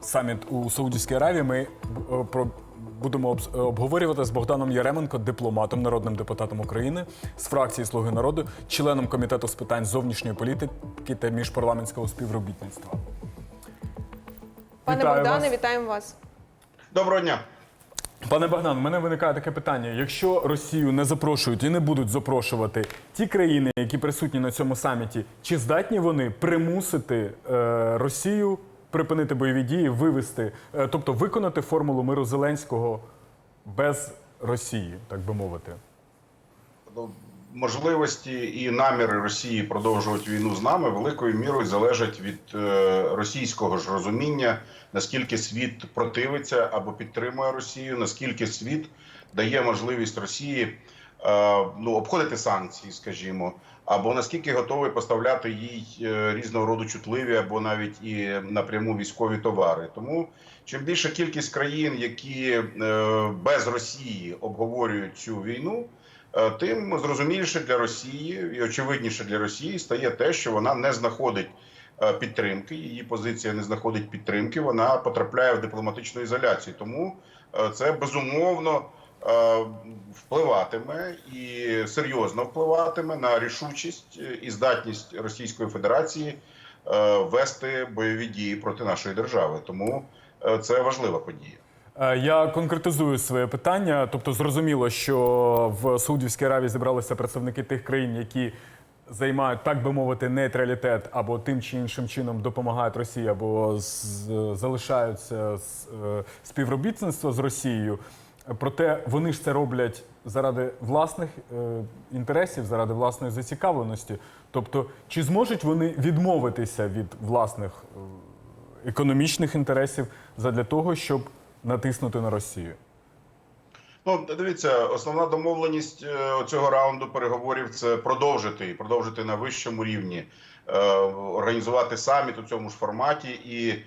саміт у Саудівській Аравії. Ми е, про будемо е, обговорювати з Богданом Яременко, дипломатом, народним депутатом України з фракції Слуги народу, членом комітету з питань зовнішньої політики та міжпарламентського співробітництва. Пане Вітаю Богдане, вас. вітаємо вас. Доброго дня. Пане Богдан, у мене виникає таке питання: якщо Росію не запрошують і не будуть запрошувати ті країни, які присутні на цьому саміті, чи здатні вони примусити е, Росію припинити бойові дії, вивести, е, тобто виконати формулу миру Зеленського без Росії, так би мовити? Можливості і наміри Росії продовжувати війну з нами великою мірою залежать від е, російського ж розуміння, наскільки світ противиться або підтримує Росію, наскільки світ дає можливість Росії е, ну, обходити санкції, скажімо, або наскільки готовий поставляти їй е, різного роду чутливі або навіть і напряму військові товари. Тому чим більша кількість країн, які е, без Росії обговорюють цю війну. Е, тим зрозуміліше для Росії і очевидніше для Росії стає те, що вона не знаходить підтримки. Її позиція не знаходить підтримки. Вона потрапляє в дипломатичну ізоляцію. Тому це безумовно впливатиме і серйозно впливатиме на рішучість і здатність Російської Федерації е, вести бойові дії проти нашої держави. Тому е, це важлива подія. Е, Я конкретизую своє питання. Тобто, зрозуміло, що в Саудівській Аравії зібралися представники тих країн, які займають, так би мовити, нейтралітет або тим чи іншим чином допомагають Росії, або залишаються е, з Росією. Проте вони ж це роблять заради власних е, інтересів, заради власної зацікавленості. Тобто, чи зможуть вони відмовитися від власних е, економічних інтересів задля того, щоб натиснути на Росію. Ну, дивіться, основна домовленість е, цього раунду переговорів це продовжити і продовжити на вищому рівні, е, організувати саміт у цьому ж форматі. І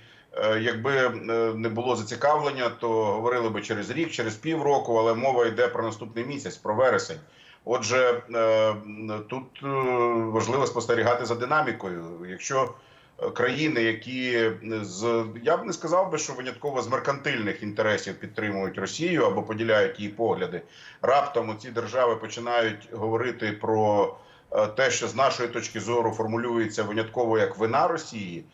якби е, не було зацікавлення, то говорили би через рік, через півроку, але мова йде про наступний місяць, про вересень. Отже, е, тут е, важливо спостерігати за динамікою. Якщо е, країни, які з я б не сказав би, що винятково з меркантильних інтересів підтримують Росію або поділяють її погляди, раптом ці держави починають говорити про е, те, що з нашої точки зору формулюється винятково як вина Росії.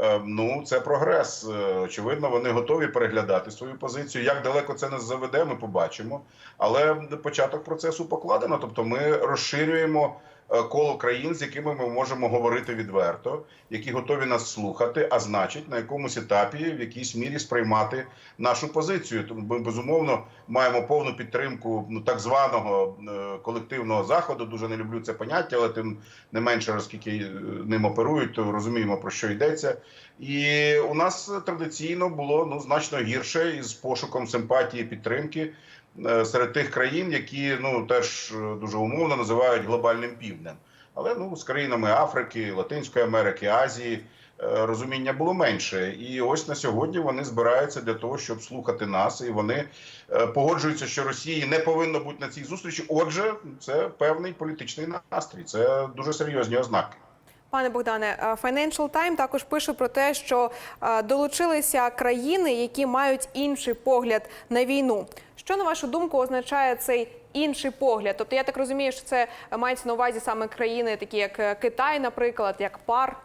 Е, Ну, це прогрес. Е, Очевидно, вони готові переглядати свою позицію. Як далеко це нас заведе, ми побачимо. Але початок процесу покладено. Тобто, ми розширюємо коло країн, з якими ми можемо говорити відверто, які готові нас слухати, а значить, на якомусь етапі в якійсь мірі сприймати нашу позицію. Тому ми безумовно маємо повну підтримку ну так званого е, колективного заходу. Дуже не люблю це поняття, але тим не менше, оскільки е, ним оперують, то розуміємо про що йдеться. І у нас традиційно було ну значно гірше із пошуком симпатії підтримки е, серед тих країн, які ну теж е, дуже умовно називають глобальним півднем. Але ну з країнами Африки, Латинської Америки, Азії е, розуміння було менше. І ось на сьогодні вони збираються для того, щоб слухати нас, і вони е, погоджуються, що Росії не повинно бути на цій зустрічі. Отже, це певний політичний настрій. Це дуже серйозні ознаки. Пане Богдане, е, Financial Times також пише про те, що е, долучилися країни, які мають інший погляд на війну. Що на вашу думку означає цей інший погляд? Тобто, я так розумію, що це мається на увазі саме країни, такі як е, Китай, наприклад, як ПАР.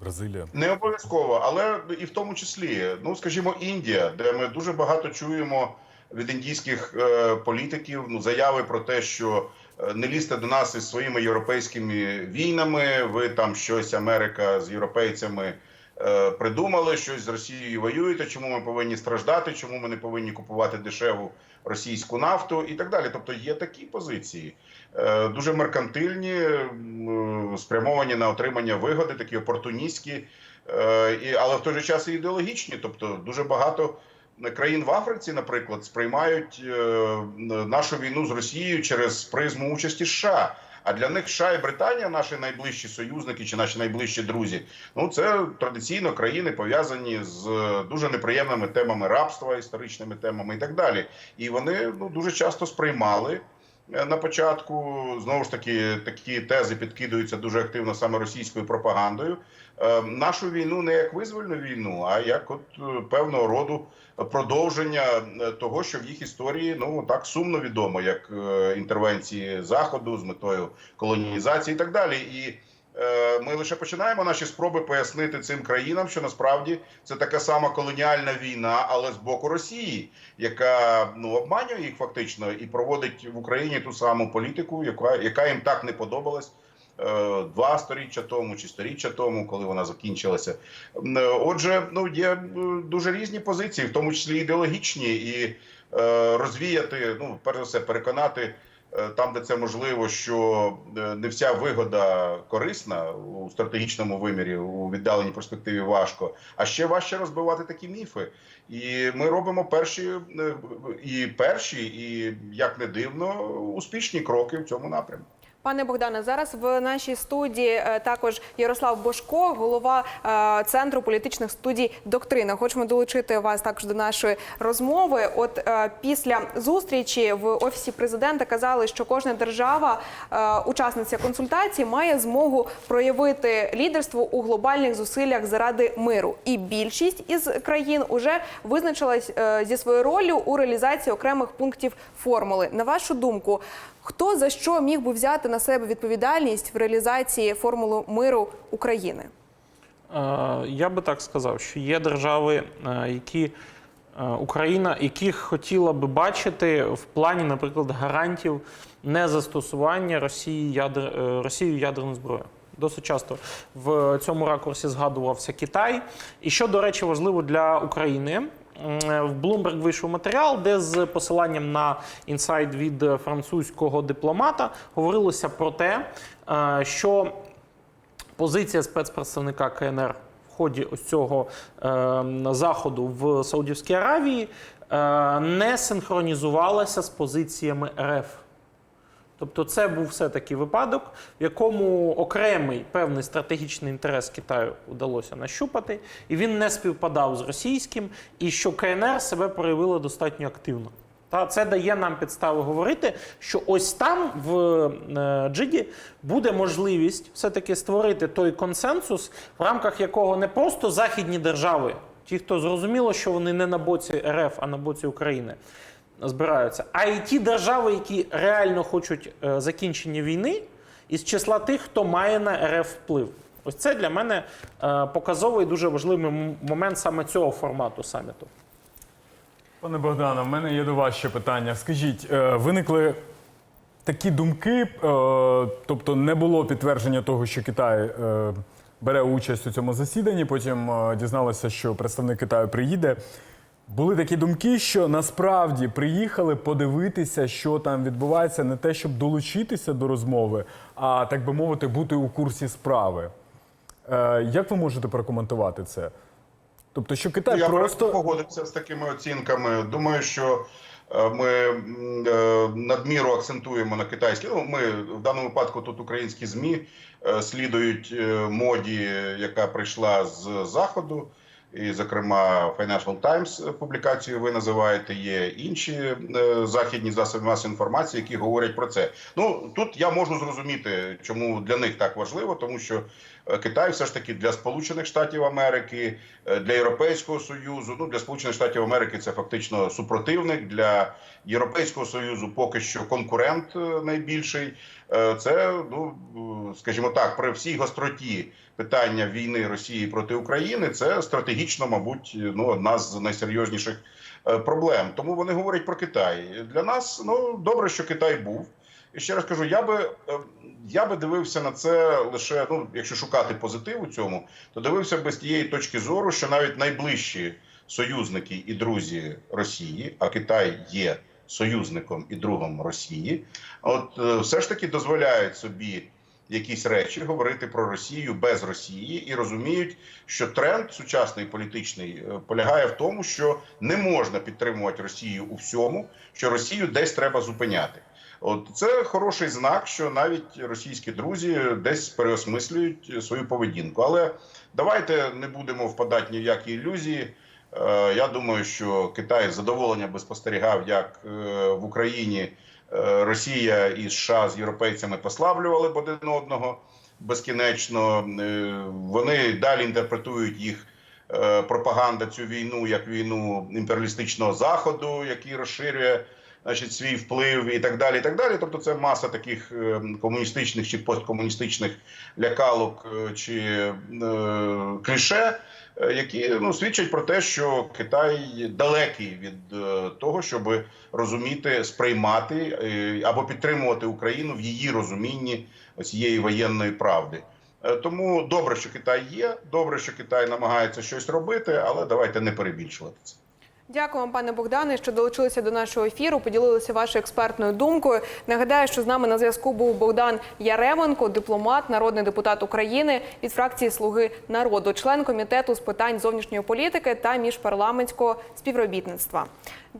Бразилія. Не обов'язково, але і в тому числі, ну скажімо, Індія, де ми дуже багато чуємо від індійських е, політиків ну заяви про те, що не лізьте до нас із своїми європейськими війнами. Ви там щось Америка з європейцями е, придумали, щось з Росією воюєте. Чому ми повинні страждати? Чому ми не повинні купувати дешеву російську нафту і так далі? Тобто є такі позиції. Е, дуже меркантильні, е, спрямовані на отримання вигоди, такі опортуністські, е, але в той же час і ідеологічні. Тобто, дуже багато країн в Африці, наприклад, сприймають е, нашу війну з Росією через призму участі США. А для них США і Британія, наші найближчі союзники чи наші найближчі друзі, ну це традиційно країни пов'язані з е, дуже неприємними темами рабства, історичними темами і так далі. І вони ну дуже часто сприймали на початку. Знову ж таки, такі тези підкидуються дуже активно саме російською пропагандою. Е, Нашу війну не як визвольну війну, а як от е, певного роду продовження е, того, що в їх історії ну так сумно відомо, як е, інтервенції заходу з метою колонізації і так далі. І е, ми лише починаємо наші спроби пояснити цим країнам, що насправді це така сама колоніальна війна, але з боку Росії, яка ну обманює їх фактично і проводить в Україні ту саму політику, яка, яка їм так не подобалась. е, Два сторіччя тому чи сторіччя тому, коли вона закінчилася. Е, Отже, ну є е, дуже різні позиції, в тому числі ідеологічні, і е, розвіяти, ну перш за все, переконати е, там, де це можливо, що е, не вся вигода корисна у стратегічному вимірі, у віддаленій перспективі важко, а ще важче розбивати такі міфи. І ми робимо перші е, і перші, і як не дивно, успішні кроки в цьому напрямку. Пане Богдане, зараз в нашій студії е, також Ярослав Бошко, голова е, центру політичних студій Доктрина. Хочемо долучити вас також до нашої розмови. От е, після зустрічі в офісі президента казали, що кожна держава, учасниця консультацій, має змогу проявити лідерство у глобальних зусиллях заради миру. І більшість із країн уже визначилась зі своєю ролью у реалізації окремих пунктів формули. На вашу думку, Хто за що міг би взяти на себе відповідальність в реалізації формули миру України? Е, Я би так сказав, що є держави, е, які е, Україна, яких хотіла би бачити в плані, наприклад, гарантів незастосування Росії ядер, Росією ядерної зброї. Досить часто в цьому ракурсі згадувався Китай. І що, до речі, важливо для України. М, В Bloomberg вийшов матеріал, де з посиланням на інсайт від французького дипломата говорилося про те, е, що позиція спецпредставника КНР в ході ось цього е, заходу в Саудівській Аравії е, не синхронізувалася з позиціями РФ. Тобто, це був все-таки випадок, в якому окремий певний стратегічний інтерес Китаю вдалося нащупати, і він не співпадав з російським, і що КНР себе проявила достатньо активно. Та це дає нам підстави говорити, що ось там в е, Джиді буде можливість все-таки створити той консенсус, в рамках якого не просто західні держави, ті, хто зрозуміло, що вони не на боці РФ, а на боці України, збираються, а й ті держави, які реально хочуть е, закінчення війни, із числа тих, хто має на РФ вплив. Ось це для мене е, показовий дуже важливий момент саме цього формату саміту. Пане Богдане, в мене є до вас ще питання. Скажіть, е, виникли такі думки, тобто не було підтвердження того, що Китай бере участь у цьому засіданні. Потім дізналося, що представник Китаю приїде. Були такі думки, що насправді приїхали подивитися, що там відбувається, не те, щоб долучитися до розмови, а так би мовити, бути у курсі справи. Е, Як ви можете прокоментувати це? Тобто, що Китай Я просто погодився з такими оцінками. Думаю, що е, ми е, надміру акцентуємо на китайські. Ну, ми в даному випадку тут українські змі е, слідують моді, яка прийшла з заходу. І, зокрема, Financial Times публікацію ви називаєте. Є інші е, західні засоби масової інформації, які говорять про це. Ну тут я можу зрозуміти, чому для них так важливо, тому що е, Китай все ж таки для Сполучених Штатів Америки, е, для Європейського союзу. Ну для Сполучених Штатів Америки це фактично супротивник для Європейського союзу. Поки що конкурент е, найбільший. Е, Це ну е, скажімо так, при всій гостроті питання війни Росії проти України. Це стратегічно, мабуть, ну одна з найсерйозніших е, проблем. Тому вони говорять про Китай. Для нас ну добре, що Китай був. Ще раз кажу, я би е, я би дивився на це лише ну, якщо шукати позитив у цьому, то дивився би з тієї точки зору, що навіть найближчі союзники і друзі Росії, а Китай є союзником і другом Росії, от е, все ж таки дозволяють собі якісь речі говорити про Росію без Росії і розуміють, що тренд сучасний політичний е, полягає в тому, що не можна підтримувати Росію у всьому, що Росію десь треба зупиняти. От це хороший знак, що навіть російські друзі десь переосмислюють свою поведінку. Але давайте не будемо впадати ні в які ілюзії. Е, Я думаю, що Китай з задоволенням би спостерігав, як е, в Україні е, Росія і США з європейцями послаблювали б один одного безкінечно. Вони далі інтерпретують їх пропаганда цю війну як війну імперіалістичного заходу, який розширює значить, свій вплив і так далі. І так далі. Тобто, це маса таких е, комуністичних чи посткомуністичних лякалок е, чи е, кліше, е, які ну, свідчать про те, що Китай далекий від того, щоб розуміти, сприймати або підтримувати Україну в її розумінні цієї воєнної правди. Тому добре, що Китай є, добре, що Китай намагається щось робити, але давайте не перебільшувати це. Дякую вам, пане Богдане, що долучилися до нашого ефіру, поділилися вашою експертною думкою. Нагадаю, що з нами на зв'язку був Богдан Яременко, дипломат, народний депутат України від фракції Слуги народу, член комітету з питань зовнішньої політики та міжпарламентського співробітництва.